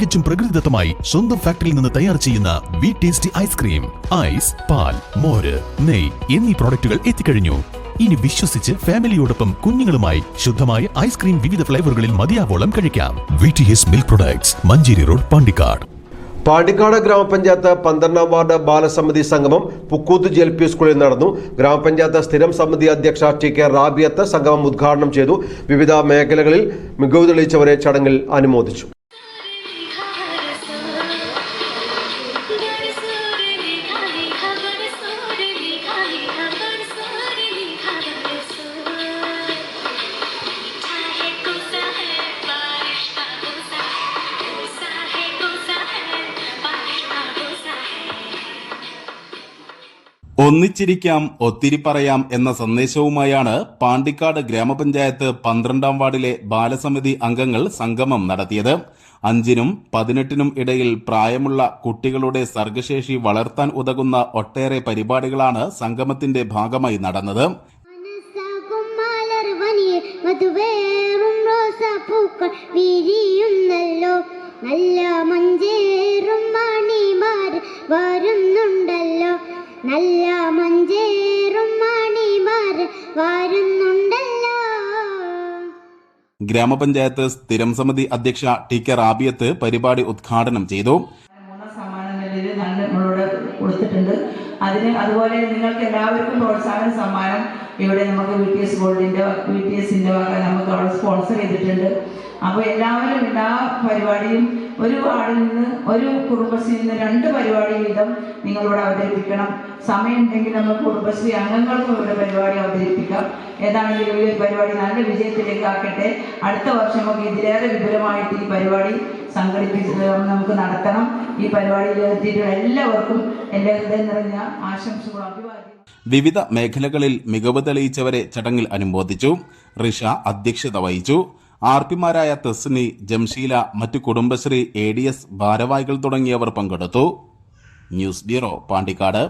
തികച്ചും പ്രകൃതിദത്തമായി സ്വന്തം ഫാക്ടറിയിൽ നിന്ന് തയ്യാർ ചെയ്യുന്ന വി ടേസ്റ്റി ഐസ്ക്രീം ഐസ് പാൽ മോര് നെയ് എന്നീ പ്രോഡക്റ്റുകൾ എത്തിക്കഴിഞ്ഞു. ഇനി വിശ്വസിച്ച് ഫാമിലിയോടൊപ്പം കുഞ്ഞുങ്ങളുമായി ശുദ്ധമായ ഐസ്ക്രീം വിവിധ ഫ്ലേവറുകളിൽ മതിയാവോളം കഴിക്കാം. V T S milk products Manjeri road Pandikkad. Pandikkad ഗ്രാമപഞ്ചായത്ത് പന്ത്രണ്ടാം വാർഡ് ബാലസമിതി സംഗമം പുക്കൂത്ത് ജി എൽ പി സ്കൂളിൽ നടന്നു. ഗ്രാമപഞ്ചായത്ത് സ്ഥിരം സമിതി അധ്യക്ഷ ടി കെ റാബിയത്ത് സംഗമം ഉദ്ഘാടനം ചെയ്തു. വിവിധ മേഖലകളിൽ മികവ് തെളിയിച്ചവരെ ചടങ്ങിൽ അനുമോദിച്ചു. ഒന്നിച്ചിരിക്കാം ഒത്തിരി പറയാം എന്ന സന്ദേശവുമായാണ് പാണ്ടിക്കാട് ഗ്രാമപഞ്ചായത്ത് പന്ത്രണ്ടാം വാർഡിലെ ബാലസമിതി അംഗങ്ങൾ സംഗമം നടത്തിയത്. അഞ്ചിനും പതിനെട്ടിനും ഇടയിൽ പ്രായമുള്ള കുട്ടികളുടെ സർഗശേഷി വളർത്താൻ ഉതകുന്ന ഒട്ടേറെ പരിപാടികളാണ് സംഗമത്തിന്റെ ഭാഗമായി നടന്നത്. നല്ല മഞ്ചേറും ഗ്രാമപഞ്ചായത്ത് സ്ഥിരം സമിതി അധ്യക്ഷ ടി കെ റാബിയത്ത് പരിപാടി ഉദ്ഘാടനം ചെയ്തു. കൊടുത്തിട്ടുണ്ട്. അതിന് അതുപോലെ നിങ്ങൾക്ക് എല്ലാവർക്കും പ്രോത്സാഹന സമ്മാനം ഇവിടെ നമുക്ക് വി ടി എസ് ഗോൾഡിന്റെ വി ടി എസിന്റെ നമുക്ക് അവിടെ സ്പോൺസർ ചെയ്തിട്ടുണ്ട്. അപ്പോൾ എല്ലാവരും എല്ലാ പരിപാടിയും ഒരു വാർഡിൽ നിന്ന് ഒരു കുടുംബശ്രീയിൽ നിന്ന് രണ്ട് പരിപാടി വീതം നിങ്ങളിവിടെ അവതരിപ്പിക്കണം. സമയമുണ്ടെങ്കിൽ നമ്മൾ കുടുംബശ്രീ അംഗങ്ങൾക്കും ഇവിടെ പരിപാടി അവതരിപ്പിക്കാം. ഏതാണെങ്കിലും ഈ പരിപാടി? നല്ല വിജയത്തിലേക്ക് ആക്കട്ടെ. അടുത്ത വർഷം നമുക്ക് ഇതിലേറെ വിപുലമായിട്ട് ഈ പരിപാടി സംഘടിപ്പിച്ച് നമുക്ക് നടത്തണം. ഈ പരിപാടിയിൽ എത്തിയിട്ടുള്ള എല്ലാവർക്കും എന്റെ ഹൃദയം നിറഞ്ഞ ആശംസകളും അഭിവാദ്യം വിവിധ മേഖലകളിൽ മികവ് തെളിയിച്ചവരെ ചടങ്ങിൽ അനുമോദിച്ചു. റിഷ അധ്യക്ഷത വഹിച്ചു. ആർ പിമാരായ തെസ്നി ജംഷീല മറ്റു കുടുംബശ്രീ എ ഡി എസ് ഭാരവാഹികൾ തുടങ്ങിയവർ പങ്കെടുത്തു. News bureau Pandikkad.